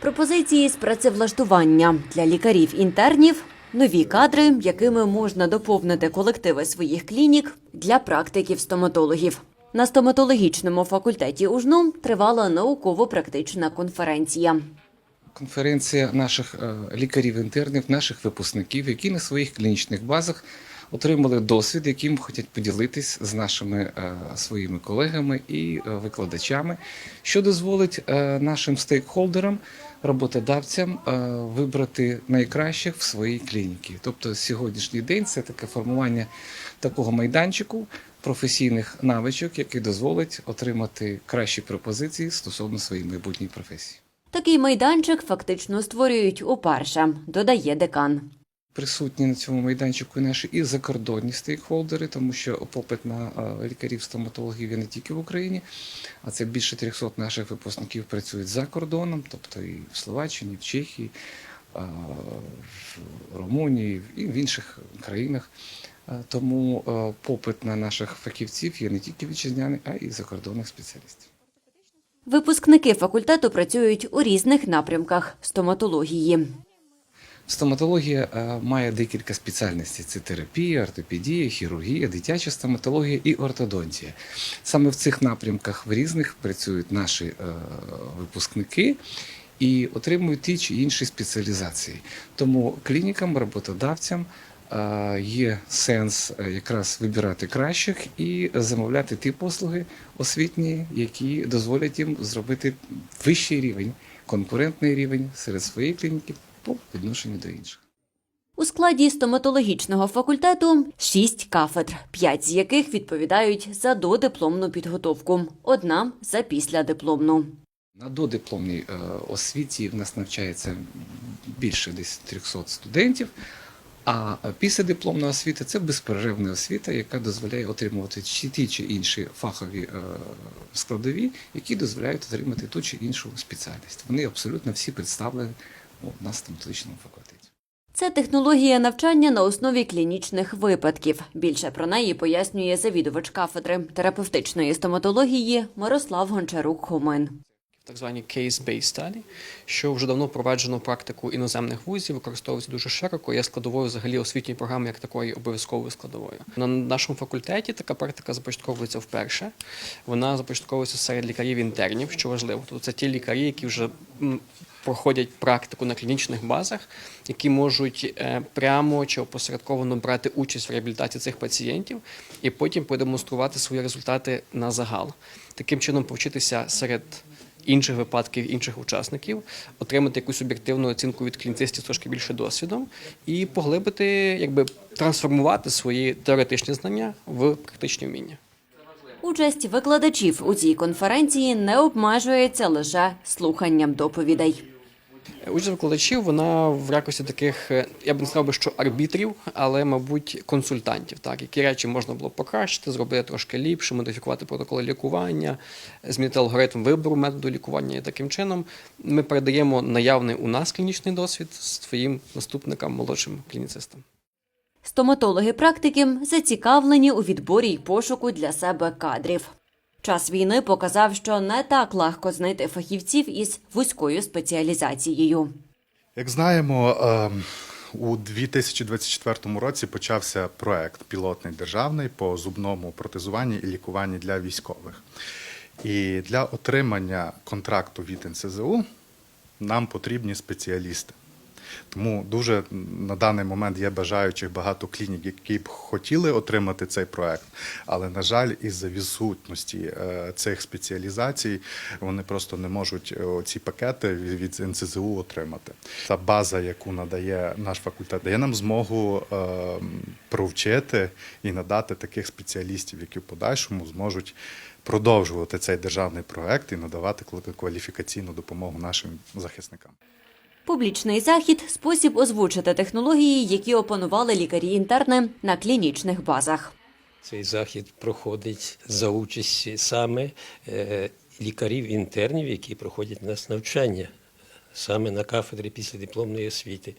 Пропозиції з працевлаштування для лікарів-інтернів, нові кадри, якими можна доповнити колективи своїх клінік для практиків-стоматологів. На стоматологічному факультеті УЖНУ тривала науково-практична конференція. Конференція наших е, лікарів-інтернів, наших випускників, які на своїх клінічних базах отримали досвід, яким хочуть поділитись з нашими е, своїми колегами і е, викладачами, що дозволить е, нашим стейкхолдерам, роботодавцям вибрати найкращих в своїй клініці. Тобто сьогоднішній день це таке формування такого майданчику професійних навичок, який дозволить отримати кращі пропозиції стосовно своєї майбутньої професії. Такий майданчик фактично створюють уперше, додає декан. Присутні на цьому майданчику наші і закордонні стейкхолдери, тому що попит на е, лікарів-стоматологів є не тільки в Україні, а це більше 300 наших випускників працюють за кордоном, тобто і в Словаччині, в Чехії, е, в Румунії і в інших країнах. Е, Тому попит на наших фахівців є не тільки вітчизняний, а й закордонних спеціалістів. Випускники факультету працюють у різних напрямках стоматології. Стоматологія е, має декілька спеціальностей: це терапія, ортопедія, хірургія, дитяча стоматологія і ортодонтія. Саме в цих напрямках в різних працюють наші е, випускники і отримують ті чи інші спеціалізації. Тому клінікам, роботодавцям е, є сенс якраз вибирати кращих і замовляти ті послуги освітні, які дозволять їм зробити вищий рівень, конкурентний рівень серед своєї клініки по відношенню до інших. У складі стоматологічного факультету шість кафедр, п'ять з яких відповідають за додипломну підготовку, одна за післядипломну. На додипломній е, освіті в нас навчається більше десь 300 студентів. А після дипломна освіта це безперервна освіта, яка дозволяє отримувати чи ті чи інші фахові е, складові, які дозволяють отримати ту чи іншу спеціальність. Вони абсолютно всі представлені у нас на стоматологічному факультеті. Це технологія навчання на основі клінічних випадків. Більше про неї пояснює завідувач кафедри терапевтичної стоматології Мирослав Гончарук-Хомин. Так звані case-based study, що вже давно впроваджено практику іноземних вузів, використовується дуже широко, є складовою взагалі освітньої програми як такої обов'язковою складовою. На нашому факультеті така практика започатковується вперше. Вона започатковується серед лікарів-інтернів, що важливо. Тобто це ті лікарі, які вже проходять практику на клінічних базах, які можуть е, прямо чи опосередковано брати участь в реабілітації цих пацієнтів і потім продемонструвати свої результати на загал. Таким чином повчитися серед інших випадків, інших учасників, отримати якусь об'єктивну оцінку від клініцистів трошки більше досвідом і поглибити, якби трансформувати свої теоретичні знання в практичні вміння. Участь викладачів у цій конференції не обмежується лише слуханням доповідей. Участь викладачів вона в якості таких, е, я б не сказав би, що арбітрів, але, мабуть, консультантів. Так, які речі можна було покращити, зробити трошки ліпше, модифікувати протоколи лікування, змінити алгоритм вибору методу лікування. І таким чином ми передаємо наявний у нас клінічний досвід своїм наступникам, молодшим клініцистам. Стоматологи-практики зацікавлені у відборі й пошуку для себе кадрів. Час війни показав, що не так легко знайти фахівців із вузькою спеціалізацією. Як знаємо, ем, у 2024 році почався проект пілотний державний по зубному протезуванні і лікуванні для військових. І для отримання контракту від НСЗУ нам потрібні спеціалісти. Тому дуже на даний момент є бажаючих багато клінік, які б хотіли отримати цей проект, але на жаль, із-за відсутності е, цих спеціалізацій вони просто не можуть е, ці пакети від НСЗУ отримати. Та база, яку надає наш факультет, дає нам змогу е, провчити і надати таких спеціалістів, які в подальшому зможуть продовжувати цей державний проект і надавати кваліфікаційну допомогу нашим захисникам. Публічний захід спосіб озвучити технології, які опанували лікарі-інтерни на клінічних базах. Цей захід проходить за участі саме е, лікарів-інтернів, які проходять у нас навчання саме на кафедрі післядипломної освіти.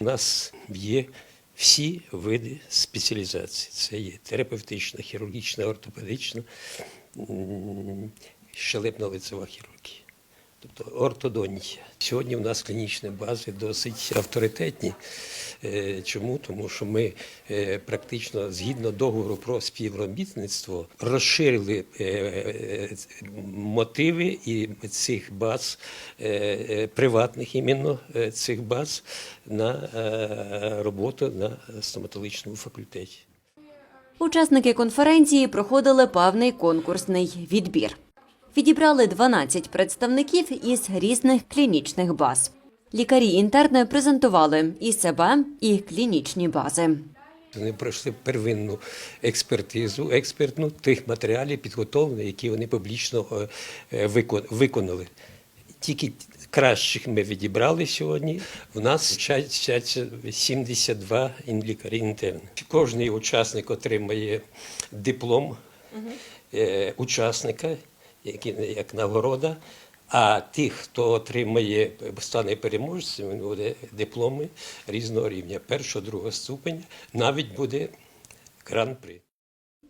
У нас є всі види спеціалізації. Це є терапевтична, хірургічна, ортопедична, м, щелепно-лицева хірургія. Тобто ортодонтія. Сьогодні в нас клінічні бази досить авторитетні. Е, Чому? Тому що ми е, практично згідно договору про співробітництво розширили е, мотиви і цих баз, приватних іменно цих баз на роботу на стоматологічному факультеті. Учасники конференції проходили певний конкурсний відбір. Відібрали 12 представників із різних клінічних баз. Лікарі-інтерни презентували і себе, і клінічні бази. Вони пройшли первинну експертизу, експертну тих матеріалів підготовлених, які вони публічно е, е, викон- виконали. Тільки кращих ми відібрали сьогодні. В нас вчаться 72 лікарі інтерни. Кожний учасник отримає диплом е, учасника, який як нагорода. А тих, хто отримає, стане переможцем, він буде дипломи різного рівня, першого, другого ступеня, навіть буде гран-при.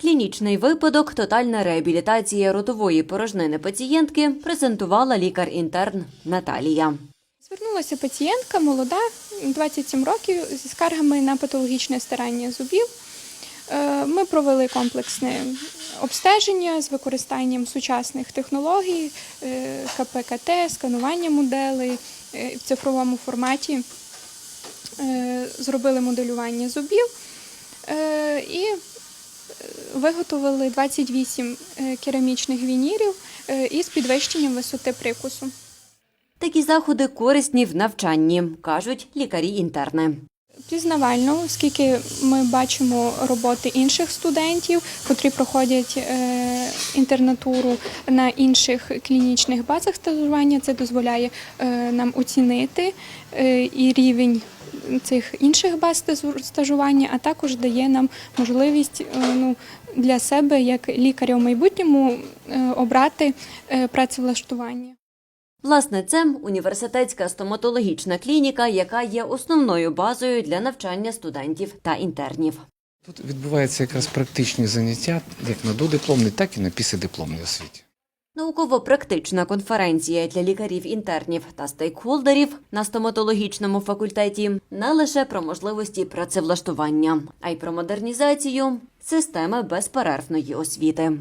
Клінічний випадок тотальна реабілітація ротової порожнини пацієнтки презентувала лікар-інтерн Наталія. Звернулася пацієнтка молода, 27 років, зі скаргами на патологічне старання зубів. Е, Ми провели комплексне обстеження з використанням сучасних технологій, е, КПКТ, сканування моделей е, в цифровому форматі. Зробили моделювання зубів і виготовили 28 е, керамічних вінірів із підвищенням висоти прикусу. Такі заходи корисні в навчанні, кажуть лікарі-інтерни. Пізнавально, оскільки ми бачимо роботи інших студентів, котрі проходять е, інтернатуру на інших клінічних базах стажування, це дозволяє е, нам оцінити е, і рівень цих інших баз стажування, а також дає нам можливість ну, для себе, як лікаря в майбутньому, обрати працевлаштування. Власне, це університетська стоматологічна клініка, яка є основною базою для навчання студентів та інтернів. Тут відбуваються якраз практичні заняття як на додипломній, так і на післядипломній освіті. Науково-практична конференція для лікарів-інтернів та стейкхолдерів на стоматологічному факультеті не лише про можливості працевлаштування, а й про модернізацію системи безперервної освіти.